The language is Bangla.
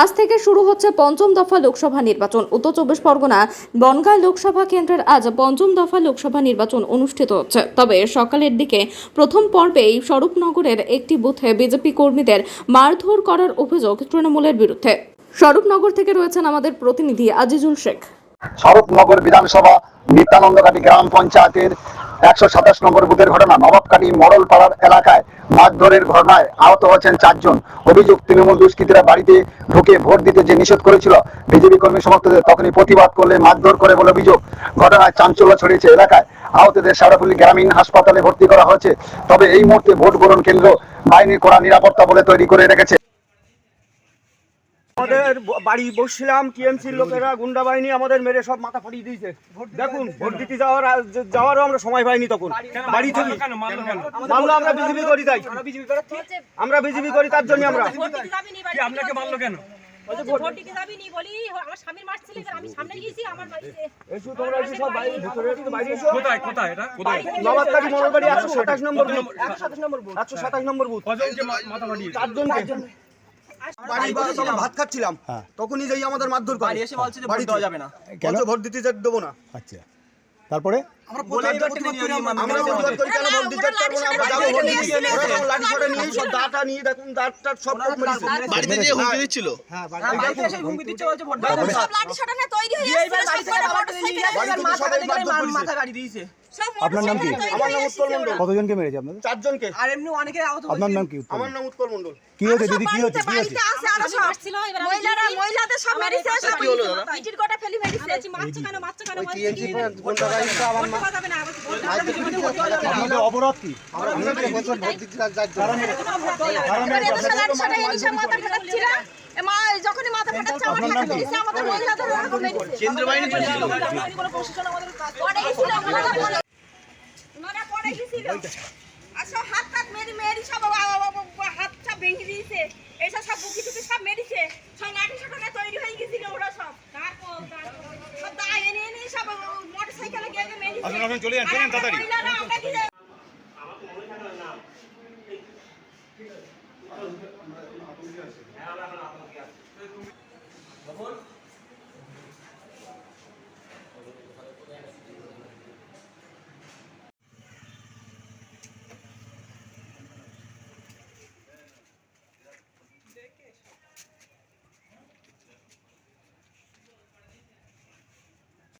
আজ থেকে শুরু হচ্ছে পঞ্চম দফা লোকসভা নির্বাচন। উত্তর চব্বিশ পরগনা বনগাঁ লোকসভা কেন্দ্রের আজ পঞ্চম দফা লোকসভা নির্বাচন অনুষ্ঠিত হচ্ছে। তবে সকালের দিকে প্রথম পর্বেই স্বরূপনগরের একটি বুথে বিজেপি কর্মীদের মারধর করার অভিযোগ তৃণমূলের বিরুদ্ধে। স্বরূপনগর থেকে রয়েছেন আমাদের প্রতিনিধি আজিজুল শেখ। স্বরূপনগর বিধানসভা নিত্যানন্দঘাটি গ্রাম পঞ্চায়েতের একশো সাতাশ নম্বর বুথের ঘটনা নবাবকাটি মরল পাড়ার এলাকায় মারধরের ঘটনায় আহত হয়েছেন চারজন। অভিযোগ তৃণমূল দুষ্কৃতীরা বাড়িতে ঢুকে ভোট দিতে যে নিষেধ করেছিল, বিজেপি কর্মী সমর্থকদের তখনই প্রতিবাদ করলে মারধর করে বলে অভিযোগ। ঘটনায় চাঞ্চল্য ছড়িয়েছে এলাকায়। আহতদের সারাপল্লী গ্রামীণ হাসপাতালে ভর্তি করা হয়েছে। তবে এই মুহূর্তে ভোট গ্রহণ কেন্দ্র বাহিনীর কড়া নিরাপত্তা বলে তৈরি করে রেখেছে। আমাদের বাড়ি বসছিলাম টিএমসির লোকেরা গুন্ডা বাহিনী আমাদের মেরে সব মাথা ফাটিয়ে দিয়েছে। দেখুন ভোট দিতে যাওয়ার যাওয়ারও আমরা সময় পাইনি তখন। বাড়ি থেকে মামলা আমরা বিজেপি করি তাই। আমরা বিজেপি করি তার জন্য আমরা। আপনাকে মারলো কেন? ভোট বাড়ি ভাত খাচ্ছিলাম তখনই যাই আমাদের মারধর করে। এসে বলছে যে ভোট দেওয়া যাবে না। কেন? ভোট দিতে দেবো না। আচ্ছা। তারপরে? আপনার নাম কি? কতজনকে মেরেছে আপনাদের? চারজনকে। আপনার নাম কি আমার নাম উৎপল মন্ডল কি হয়েছে দিদি কি হয়েছে কি হয়েছে? সব কি মা। যখনই মাথা ফাটাচ্ছে আমার মাথা মেরেছে আমাদের মহিলাদের ওরকম মেরেছে কেন্দ্র বাহিনী ছিল কোনো প্রশাসন আমাদের কাজ পড়ে গেছিল ওনারা পড়ে গেছিল। আর সব হাত হাত মেরি মেরি সব ভেঙে দিয়েছে। এসব সব বুকি টুকি সব মেরেছে। সব লাঠি সোটা তৈরি হয়ে গেছিল ওরা সব। সব দা এনে এনে সব মোটর সাইকেলে গিয়ে মেরেছে। চলে যান, চলে যান, তাড়াতাড়ি।